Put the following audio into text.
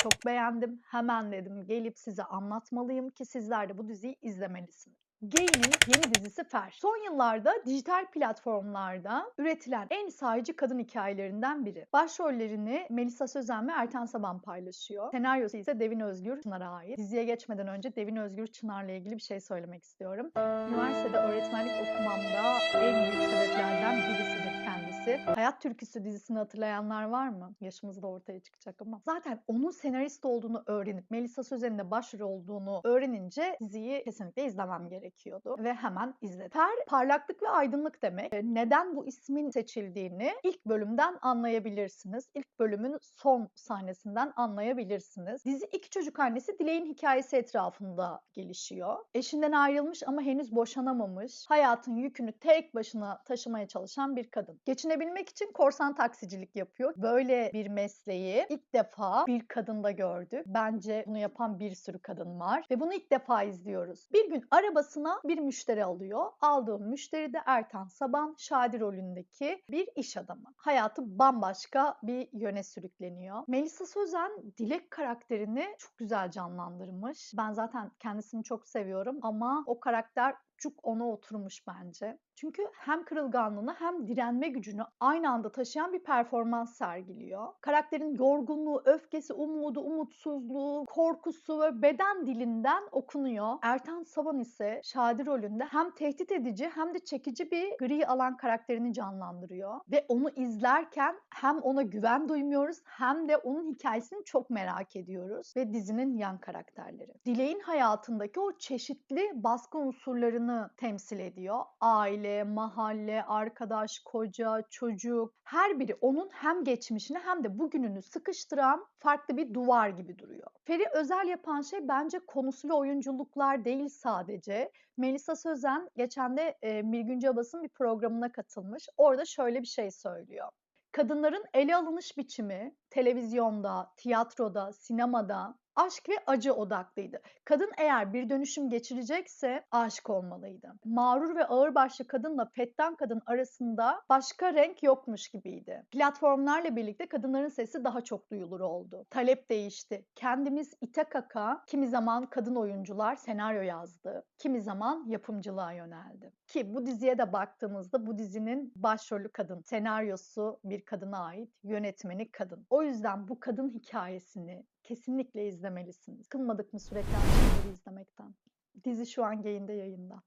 çok beğendim. Hemen dedim gelip size anlatmalıyım ki sizler de bu diziyi izlemelisiniz. Gain'in yeni dizisi Fer. Son yıllarda dijital platformlarda üretilen en sahici kadın hikayelerinden biri. Başrollerini Melisa Sözen ve Ertan Saban paylaşıyor. Senaryosu ise Devin Özgür Çınar'a ait. Diziye geçmeden önce Devin Özgür Çınar'la ilgili bir şey söylemek istiyorum. Üniversitede öğretmenlik okumamda en büyük sebeplerden birisidir kendisi. Hayat Türküsü dizisini hatırlayanlar var mı? Yaşımız da ortaya çıkacak ama. Zaten onun senarist olduğunu öğrenip Melisa Sözen'in de başrol olduğunu öğrenince diziyi kesinlikle izlemem gerekiyordu. Ve hemen izledim. Fer parlaklık ve aydınlık demek. E, Neden bu ismin seçildiğini ilk bölümden anlayabilirsiniz. İlk bölümün son sahnesinden anlayabilirsiniz. Dizi iki çocuk annesi Dilek'in hikayesi etrafında gelişiyor. Eşinden ayrılmış ama henüz boşanamamış. Hayatın yükünü tek başına taşımaya çalışan bir kadın. Geçinebilmek için korsan taksicilik yapıyor. Böyle bir mesleği ilk defa bir kadında gördük. Bence bunu yapan bir sürü kadın var ve bunu ilk defa izliyoruz. Bir gün arabasına bir müşteri alıyor. Aldığı müşteri de Ertan Saban, Şadi rolündeki bir iş adamı. Hayatı bambaşka bir yöne sürükleniyor. Melisa Sözen Dilek karakterini çok güzel canlandırmış. Ben zaten kendisini çok seviyorum ama o karakter çok ona oturmuş bence. Çünkü hem kırılganlığını hem direnme gücünü aynı anda taşıyan bir performans sergiliyor. Karakterin yorgunluğu, öfkesi, umudu, umutsuzluğu, korkusu ve beden dilinden okunuyor. Ertan Saban ise Şadi rolünde hem tehdit edici hem de çekici bir gri alan karakterini canlandırıyor. Ve onu izlerken hem ona güven duymuyoruz hem de onun hikayesini çok merak ediyoruz. Ve dizinin yan karakterleri. Dilek'in hayatındaki o çeşitli baskı unsurlarını temsil ediyor. Aile, mahalle, arkadaş, koca, çocuk her biri onun hem geçmişini hem de bugününü sıkıştıran farklı bir duvar gibi duruyor. Feri özel yapan şey bence konusu ve oyunculuklar değil sadece. Melisa Sözen geçen de e, Mirgün Cabas'ın bir programına katılmış. Orada şöyle bir şey söylüyor. Kadınların ele alınış biçimi televizyonda, tiyatroda, sinemada aşk ve acı odaklıydı. Kadın eğer bir dönüşüm geçirecekse aşık olmalıydı. Mağrur ve ağırbaşlı kadınla fettan kadın arasında başka renk yokmuş gibiydi. Platformlarla birlikte kadınların sesi daha çok duyulur oldu. Talep değişti. Kendimiz ite kaka kimi zaman kadın oyuncular senaryo yazdı. Kimi zaman yapımcılığa yöneldi. Ki bu diziye de baktığımızda bu dizinin başrolü kadın. Senaryosu bir kadına ait, yönetmeni kadın. O yüzden bu kadın hikayesini kesinlikle izlemelisiniz. Kılmadık mı sürekli aynı şeyleri izlemekten? Dizi şu an Gain'de yayında.